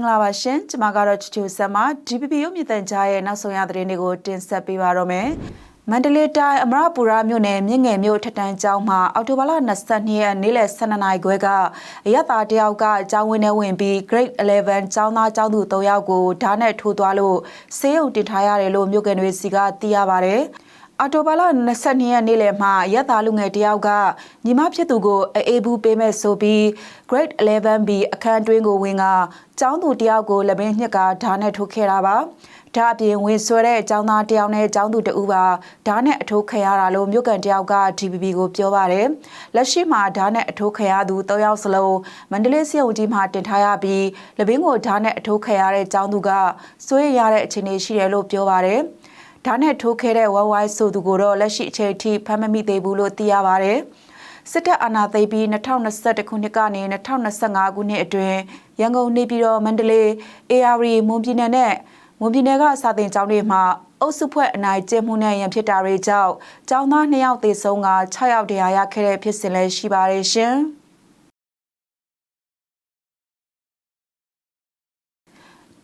င်္ဂလာပါရှင်ကျွန်မကတော့ချူချူဆက်မ DPP ရုပ်မြင့်တန်ကြားရဲ့နောက်ဆုံးရသတင်းတွေကိုတင်ဆက်ပေးပါတော့မယ်မန္တလေးတိုင်းအမရပူရမြို့နယ်မြင့်ငယ်မြို့ထက်တန်းကျောင်းမှာအောက်တိုဘာလ22ရက်နေ့လယ်12နာရီခွဲကအရက်သားတယောက်ကကျောင်းဝင်းထဲဝင်ပြီး Grade 11ကျောင်းသားကျောင်းသူ3ယောက်ကိုဓာတ်နဲ့ထိုးသွားလို့ဆေးရုံတင်ထားရတယ်လို့မြို့ကန်တွေစီကသိရပါဗျ။ အော်တိုဘာလ22ရက်နေ့လယ်မှာရက်သားလူငယ်တယောက်ကညီမဖြစ်သူကိုအေးဘူးပေးမဲ့ဆိုပြီး Grade 11B အခန်းတွင်းကိုဝင်ကကျောင်းသူတယောက်ကိုလက်ဘင်းညှက်ကဓာတ်နဲ့ထိုးခဲ့တာပါဒါအပြင်ဝင်ဆွဲတဲ့ကျောင်းသားတယောက်နဲ့ကျောင်းသူတဦးပါဓာတ်နဲ့အထိုးခံရတာလို့မြို့ကန်တယောက်က DPP ကိုပြောပါတယ်လက်ရှိမှာဓာတ်နဲ့အထိုးခံရသူ၃ယောက်စလုံးမန္တလေးစစ်အုပ်ကြီးမှာတင်ထားရပြီးလက်ဘင်းကိုဓာတ်နဲ့အထိုးခံရတဲ့ကျောင်းသူကစိုးရိမ်ရတဲ့အခြေအနေရှိတယ်လို့ပြောပါတယ် ဓာတ်နဲ့ထိုးခဲတဲ့ဝဝိုင်းဆိုသူကိုတော့လက်ရှိအချိန်ထိဖမ်းမမိသေးဘူးလို့သိရပါဗျ။စစ်တပ်အာဏာသိမ်းပြီး2021ခုနှစ်ကနေ2025ခုနှစ်အတွင်းရန်ကုန်နေပြည်တော်မန္တလေး AR မွန်ပြည်နယ်နဲ့မွန်ပြည်နယ်ကစာသင်ကျောင်းတွေမှာအုပ်စုဖွဲ့အနိုင်ကျင့်မှုနဲ့ရန်ဖြစ်တာတွေကြောင့်ကျောင်းသား2ယောက်သေဆုံးက6ယောက်တရားရခဲ့တဲ့ဖြစ်စဉ်လည်းရှိပါတယ်ရှင်။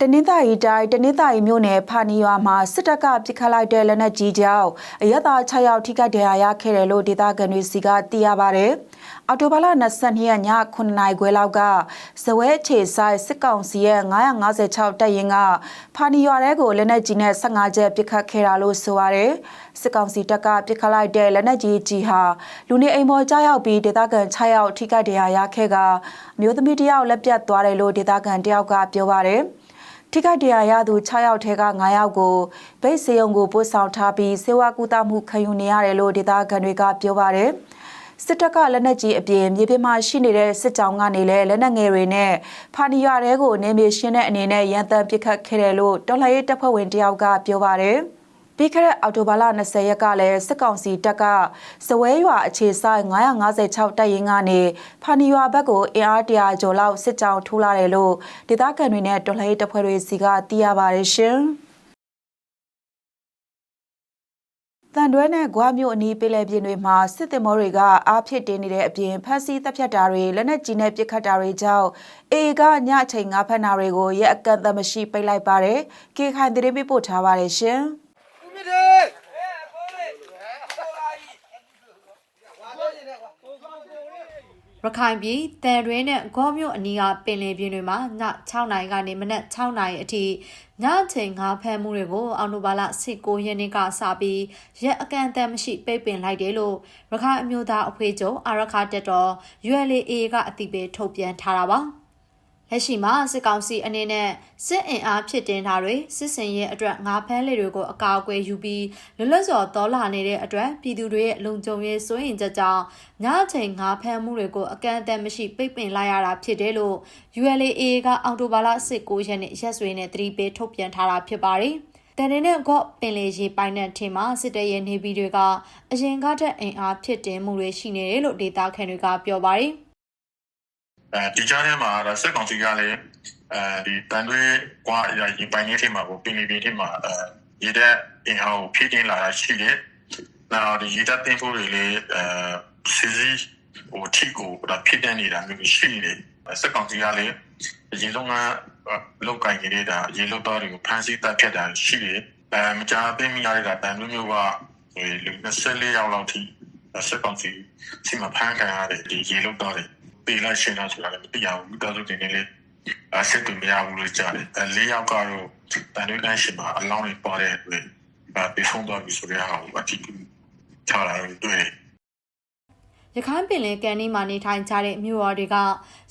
တနင်္သာရီတိုင်းတနင်္သာရီမြို့နယ်ဖာနီရွာမှာစစ်တပ်ကပစ်ခတ်လိုက်တဲ့လက်နက်ကြီးကြောင့်အရက်သား6ယောက်ထိခိုက်ဒဏ်ရာရခဲ့တယ်လို့ဒေသခံတွေစီကသိရပါဗျ။အော်တိုဘာလ22ရက်ည9နာရီခွဲလောက်ကဇဝဲခြေဆိုင်စစ်ကောင်စီရဲ့956တပ်ရင်းကဖာနီရွာတဲကိုလက်နက်ကြီးနဲ့15ချက်ပစ်ခတ်ခဲ့တာလို့ဆိုပါတယ်။စစ်ကောင်စီတပ်ကပစ်ခတ်လိုက်တဲ့လက်နက်ကြီးကြီးဟာလူနေအိမ်ပေါ်ကြားရောက်ပြီးဒေသခံ6ယောက်ထိခိုက်ဒဏ်ရာရခဲ့ကမျိုးသမီးတယောက်လက်ပြတ်သွားတယ်လို့ဒေသခံတယောက်ကပြောပါတယ်။ ထိခိုက်ဒဏ်ရာရသူ6ယောက်ထဲက9ယောက်ကိုဗိတ်စေယုံကိုပို့ဆောင်ထားပြီးစေဝါကူတာမှုခံယူနေရတယ်လို့ဒေသခံတွေကပြောပါတယ်စစ်တပ်ကလက်နက်ကြီးအပြင်မြေပြင်မှာရှိနေတဲ့စစ်ကြောင်းကနေလည်းလက်နက်ငယ်တွေနဲ့ဖာနီရွာတဲကိုနေမြေရှင်းတဲ့အနေနဲ့ရန်တမ်းပစ်ခတ်ခဲ့တယ်လို့တော်လှန်ရေးတပ်ဖွဲ့ဝင်တယောက်ကပြောပါတယ်။ ပြီးခဲ့တဲ့အောက်တိုဘာလ20ရက်ကလည်းစစ်ကောင်စီတပ်ကစဝဲရွာအခြေဆိုင်956တပ်ရင်းကနေဖာနီရွာဘက်ကိုအင်အားတရာကျော်လောက်စစ်ကြောင်းထိုးလာတယ်လို့ဒေသခံတွေနဲ့တော်လှန်ရေးတပ်ဖွဲ့တွေစီကသိရပါတယ်ရှင်။တန်တွဲနဲ့ဂွားမြို့အနီးပင်လယ်ပြင်တွေမှာစစ်သည်မောတွေကအားဖြစ်တင်နေတဲ့အပြင်ဖမ်းဆီးတပ်ဖြတ်တာတွေလက်နက်ကြီးနဲ့ပစ်ခတ်တာတွေကြောင့်အေကညအချိန်ငါးဖက်နာတွေကိုရက်အကန့်အသတ်မရှိပိတ်လိုက်ပါတယ်။ကေခိုင်သတင်းပေးပို့ထားပါတယ်ရှင်။ ရခိုင်ပြည်တန်တွင်းနဲ့ဂေါမြို့အနီးကပင်လယ်ပြင်တွေမှာည6နာရီကနေမနက်6နာရီအထိညအချိန်ငါးဖမ်းမှုတွေကိုအော်တိုဘာလ19ရက်နေ့ကစပြီးရက်အကန့်အသတ်မရှိပိတ်ပင်လိုက်တယ်လို့ရခိုင်အမျိုးသားအဖွဲ့ချုပ်အာရခတက်တော် ULA ကအသိပေးထုတ်ပြန်ထားတာပါ။ လက်ရှိမှာစစ်ကောင်စီအနေနဲ့စစ်အင်အားဖြစ်တင်တာတွေစစ်စင်ရဲ့အတွက်ငါဖမ်းလေတွေကိုအကာအကွယ်ယူပြီးလွတ်လပ်စွာတော်လာနေတဲ့အတွက်ပြည်သူတွေရဲ့လုံခြုံရေးစိုးရင်ချက်ကြောင့်ညအချိန်ငါဖမ်းမှုတွေကိုအကန့်အသတ်မရှိပိတ်ပင်လိုက်ရတာဖြစ်တယ်လို့ ULA ကအော်တိုဘာလ19ရက်နေ့ရက်စွဲနဲ့တတိပေးထုတ်ပြန်ထားတာဖြစ်ပါတယ်တန်နေတဲ့ကော့ပင်လေရေပိုင်တဲ့ထင်မှာစစ်တပ်ရဲ့နေပြည်တွေကအရင်ကထက်အင်အားဖြစ်တင်မှုတွေရှိနေတယ်လို့ဒေတာခန်တွေကပြောပါတယ်။ အဲဒီကြားထဲမှာတော့စက်ကောင်စီကလည်းအဲဒီတန်တွေးကွာရင်ပိုင်ရေးထဲမှာကိုပင်လီပင်ထဲမှာအဲရတဲ့အင်အားကိုဖြည့်တင်းလာတာရှိတယ်။နောက်ဒီရတဲ့တင်ဖို့တွေလည်းအဲစီစီဟိုထိကိုဒါဖြည့်တင်းနေတာမျိုးရှိနေတယ်။စက်ကောင်စီကလည်းရေလုံးကလောက်ကင်နေတာရေလုံးတော်တွေကိုဖမ်းဆီးတပ်ဖြတ်တာရှိတယ်။အဲမကြာသိမိရတဲ့တန်မျိုးမျိုးကလူ24ယောက်လောက်ထိစက်ကောင်စီစီမဖမ်းခံရတဲ့ဒီရေလုံးတော်တွေ ပေးလိုက်ရှင်းလားဆိုတာလည်းမသိရဘူးတော်တော်တင်နေလေအဆက်တူမရဘူးလို့ကြားတယ်အဲလေးယောက်ကတော့တန်ရွေးတိုင်းရှင်မှာအလောင်းတွေပါတဲ့အတွက်အဲပေးဆုံးသွားပြီဆိုတဲ့ဟာကိုအတိအကျထားလာတွေ့ ရခိုင်ပင်လယ်ကန်ဒီမှာနေထိုင်ကြတဲ့မြို့တော်တွေက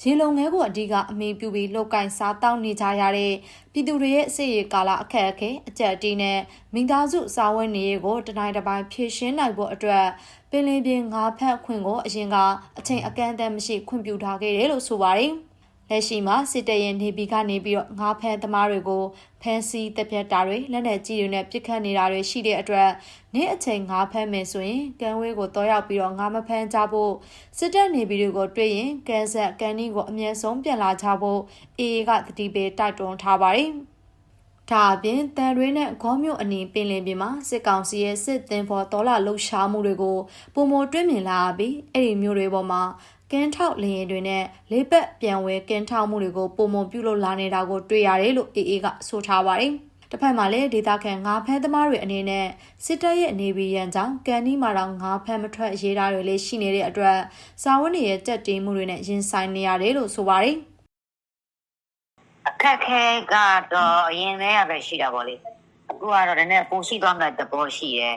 ရေလုံငဲကိုအဓိကအမေပြုပြီးလှုပ်ကိုင်စားတောက်နေကြရတဲ့ပြည်သူတွေရဲ့စစ်ရေးကာလအခက်အခဲအကြက်အတီးနဲ့မိသားစုစာဝတ်နေရေးကိုတနိုင်တစ်ပိုင်းဖြည့်ရှင်းနိုင်ဖို့အတွက်ပင်လယ်ပြင်ငါးဖက်ခွင့်ကိုအရင်ကအချိန်အကန့်အသတ်မရှိခွင့်ပြုထားခဲ့တယ်လို့ဆိုပါတယ်။ လက်ရှိမှာစစ်တပ်ရဲ့နေပြည်ကနေပြီးတော့ငါးဖမ်းသမားတွေကိုဖမ်းဆီးတပ်ဖြတ်တာတွေလက်နက်ကြီးတွေနဲ့ပစ်ခတ်နေတာတွေရှိတဲ့အတွက်နေ့အချိန်ငါးဖမ်းမယ်ဆိုရင်ကမ်းဝေးကိုတောရောက်ပြီးတော့ငါမဖမ်းကြဖို့စစ်တပ်နေပြည်တော်ကိုတွေ့ရင်ကန်ဆက်ကန်နီကိုအမြဲဆုံးပြန်လာကြဖို့အေအေကတတိပေးတိုက်တွန်းထားပါတယ်ဒါအပြင်တန်ရွေးနဲ့ဂေါမြို့အနီးပင်လင်ပြင်မှာစစ်ကောင်စီရဲ့စစ်သင်္ဘောတော်လာလှုပ်ရှားမှုတွေကိုပုံမတွင်းမြင်လာပြီးအဲ့ဒီမျိုးတွေပေါ်မှာ ကင်းထောက်လျင်တွေနဲ့လေးပတ်ပြန်ဝဲကင်းထောက်မှုတွေကိုပုံမပြုလုပ်လာနေတာကိုတွေ့ရတယ်လို့အေအေကဆိုထားပါတယ်။တစ်ဖက်မှာလည်းဒေတာခန်ငါးဖမ်းသမားတွေအနေနဲ့စစ်တပ်ရဲ့အနေဘီရန်ကြောင့်ကန်နီမာတောင်ငါးဖမ်းမထွက်ရေးတာတွေလည်းရှိနေတဲ့အတွက်စာဝတ်နေရဲ့တက်တင်းမှုတွေနဲ့ရင်ဆိုင်နေရတယ်လို့ဆိုပါတယ်။အခက်ခဲကတော့အရင်တည်းကပဲရှိတာပေါ့လေ အခုကတော့လည်းနည်းပိုရှိသွားမှသဘောရှိတယ်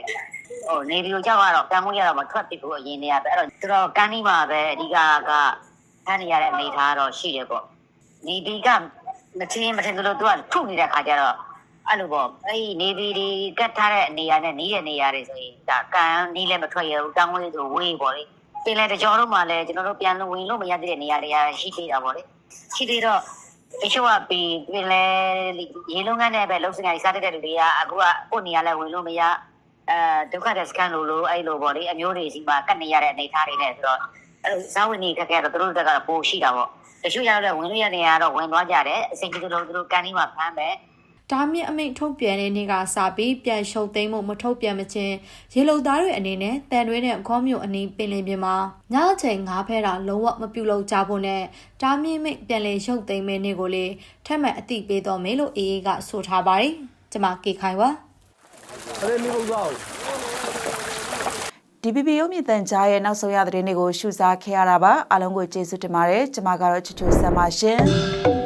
ဟိုနေဒီလိုကြောက်ကတော့ကံမှုရတော့မထွက်ပြီဘူးအရင်တည်းကပဲအဲ့တော့သူတို့ကန်းဒီမှာပဲအဓိကကဖမ်းနေရတဲ့အနေထားတော့ရှိတယ်ပေါ့နေဒီကမချင်းမထင်လို့သူကထုနေတဲ့ခါကျတော့အဲ့လိုပေါ့အဲ့ဒီနေဒီဒီကတ်ထားတဲ့နေရာနဲ့နီးတဲ့နေရာတွေဆိုရင်ဒါကံနီးလည်းမထွက်ရဘူးကံဝေးဆိုဝေးပေါ့လေပင်လေတကြောတော့မှလည်းကျွန်တော်တို့ပြန်လို့ဝင်လို့မရသေးတဲ့နေရာတွေကရှိသေးတာပေါ့လေရှိသေးတော့ တချို့ကပြီးပြင်လဲရေလုံးကန်းနဲ့ပဲလုံးစင်ကစားတဲ့လူတွေကအခုကကိုနေရလဲဝင်လို့မရအဲဒုက္ခတဲ့စကန်လို့လို့အဲ့လိုပေါ့လေအမျိုးတွေစီမှာကတ်နေရတဲ့အနေထားတွေနဲ့ဆိုတော့အဲ့လိုဇာဝင်နေခက်ခဲတော့သူတို့တက်ကပိုရှိတာပေါ့တချို့ရတော့ဝင်လို့ရနေရတော့ဝင်သွားကြတယ်အစိမ်ကြီးတို့သူတို့ကန်ဒီမှာဖမ်းမယ် ဒါမြင့်အမိန့်ထုတ်ပြန်တဲ့နေ့ကစပြီးပြန်ရှုပ်သိမ်းမှုမထုတ်ပြန်မချင်းရေလုံသားတွေအနေနဲ့တန်တွဲနဲ့ခေါမျိုးအနီးပင်လင်ပြင်မှာညအချိန်ငါးဖဲတာလုံးဝမပြုတ်လို့ကြဖို့နဲ့ဒါမြင့်မိန့်ပြန်လည်ရှုပ်သိမ်းမဲ့နေ့ကိုလေထက်မှန်အတိပေးတော်မယ်လို့အေးအေးကဆိုထားပါတယ်။ကျွန်မကေခိုင်ပါအဲ့ဒီမိဘသွား DPP ရုပ်မြင့်တန်ကြားရဲ့နောက်ဆုံးရသတင်းတွေကိုရှုစားခဲ့ရတာပါအားလုံးကိုကျေးဇူးတင်ပါတယ်ကျွန်မကတော့ချူချူဆက်ပါရှင်